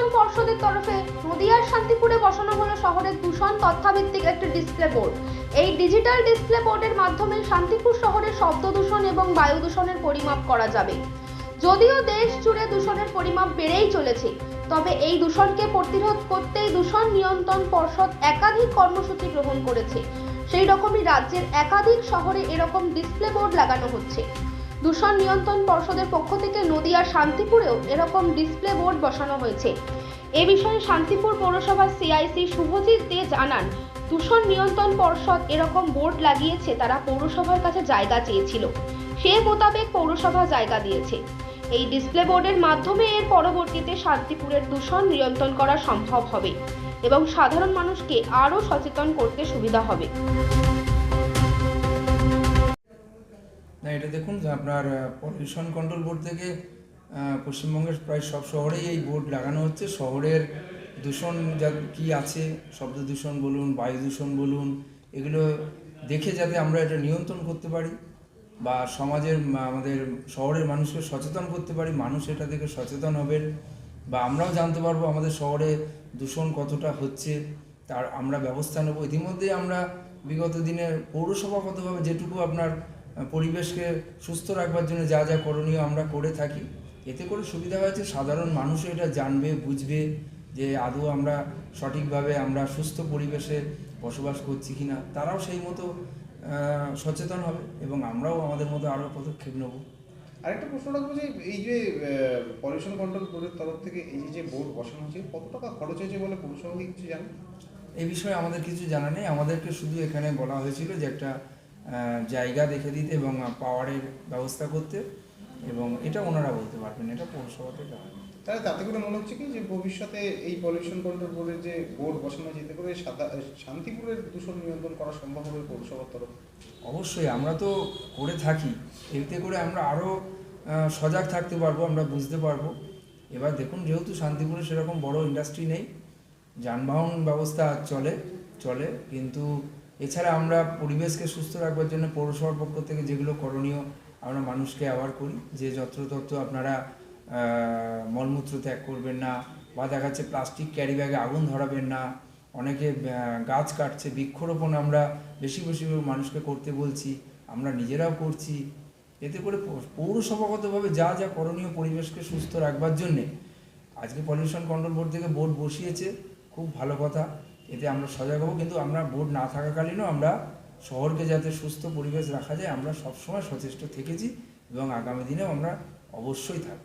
নিয়ন্ত্রণ পর্ষদের তরফে নদিয়ার শান্তিপুরে বসানো হলো শহরের দূষণ তথ্যাভিত্তিক একটি ডিসপ্লে বোর্ড এই ডিজিটাল ডিসপ্লে বোর্ডের মাধ্যমে শান্তিপুর শহরের শব্দ দূষণ এবং বায়ু দূষণের পরিমাপ করা যাবে। যদিও দেশ জুড়ে দূষণের পরিমাপ বেড়েই চলেছে, তবে এই দূষণকে প্রতিরোধ করতেই দূষণ নিয়ন্ত্রণ পর্ষদ একাধিক কর্মসূচি গ্রহণ করেছে। সেই রকমই রাজ্যের একাধিক শহরে এরকম ডিসপ্লে বোর্ড লাগানো হচ্ছে। দূষণ নিয়ন্ত্রণ পর্ষদের পক্ষ থেকে নদিয়ার শান্তিপুরেও এরকম ডিসপ্লে বোর্ড বসানো হয়েছে। এ বিষয়ে শান্তিপুর পৌরসভার সিআইসি শুভজিৎ দে জানান, দূষণ নিয়ন্ত্রণ পর্ষদ এরকম বোর্ড লাগিয়েছে, তারা পৌরসভার কাছে জায়গা চেয়েছিল। সে মোতাবেক পৌরসভা জায়গা দিয়েছে। এই ডিসপ্লে বোর্ডের মাধ্যমে এর পরবর্তীতে শান্তিপুরের দূষণ নিয়ন্ত্রণ করা সম্ভব হবে এবং সাধারণ মানুষকে আরও সচেতন করতে সুবিধা হবে। না, এটা দেখুন আপনার পলিউশন কন্ট্রোল বোর্ড থেকে পশ্চিমবঙ্গের প্রায় সব শহরেই এই বোর্ড লাগানো হচ্ছে। শহরের দূষণ যা কী আছে, শব্দ দূষণ বলুন, বায়ু দূষণ বলুন, এগুলো দেখে যাতে আমরা এটা নিয়ন্ত্রণ করতে পারি বা সমাজের আমাদের শহরের মানুষকে সচেতন করতে পারি, মানুষ এটা থেকে সচেতন হবেন বা আমরাও জানতে পারব আমাদের শহরে দূষণ কতটা হচ্ছে, তার আমরা ব্যবস্থা নেব। ইতিমধ্যে আমরা বিগত দিনে পৌরসভাগতভাবে যেটুকু আপনার পরিবেশকে সুস্থ রাখবার জন্য যা যা করণীয় আমরা করে থাকি এতে করে সুবিধা হয়েছে সাধারণ মানুষও এটা জানবে বুঝবে যে আদৌ আমরা সঠিকভাবে আমরা সুস্থ পরিবেশে বসবাস করছি কি না তারাও সেই মতো সচেতন হবে এবং আমরাও আমাদের মতো আরও পদক্ষেপ নেব। আরেকটা প্রশ্ন রাখব যে এই যে পলিউশন কন্ট্রোল বোর্ডের তরফ থেকে এই যে বোর্ড বসানো হয়েছে কত টাকা খরচ হয়েছে বলে পৌরসভা কি কিছু জানেন এই বিষয়ে আমাদের কিছু জানা নেই। আমাদেরকে শুধু এখানে বলা হয়েছিল যে একটা জায়গা দেখে দিতে এবং পাওয়ারের ব্যবস্থা করতে। এবং এটা ওনারা বলতে পারবেন এটা পৌরসভাতে। তাহলে তাতে করে মনে হচ্ছে কি যে ভবিষ্যতে এই পলিউশন কন্ট্রোল বোর্ডের যে বোর্ড বসানো যেতে করে শান্তিপুরের দূষণ নিয়ন্ত্রণ করা সম্ভব হবে পৌরসভার তরফ অবশ্যই আমরা তো করে থাকি। এতে করে আমরা আরও সজাগ থাকতে পারব আমরা বুঝতে পারব। এবার দেখুন যেহেতু শান্তিপুরে সেরকম বড় ইন্ডাস্ট্রি নেই যানবাহন ব্যবস্থা চলে চলে কিন্তু এছাড়া আমরা পরিবেশকে সুস্থ রাখবার জন্য পৌরসভার পক্ষ থেকে যেগুলো করণীয় আমরা মানুষকে অ্যাওয়ার করি। যে যত্রতত্র আপনারা মলমূত্র ত্যাগ করবেন না বা দেখা যাচ্ছে প্লাস্টিক ক্যারি ব্যাগে আগুন ধরাবেন না, অনেকে গাছ কাটছে, বৃক্ষরোপণ আমরা বেশি বেশি মানুষকে করতে বলছি, আমরা নিজেরাও করছি। এতে করে পৌরসভাগতভাবে যা যা করণীয় পরিবেশকে সুস্থ রাখবার জন্যে আজকে পলিউশন কন্ট্রোল বোর্ড থেকে বোর্ড বসিয়েছে, খুব ভালো কথা। এতে আমরা সজাগ হব, কিন্তু আমরা বোর্ড না থাকাকালীনও আমরা শহরকে যাতে সুস্থ পরিবেশ রাখা যায়, আমরা সবসময় সচেষ্ট থেকেছি এবং আগামী দিনেও আমরা অবশ্যই থাকব?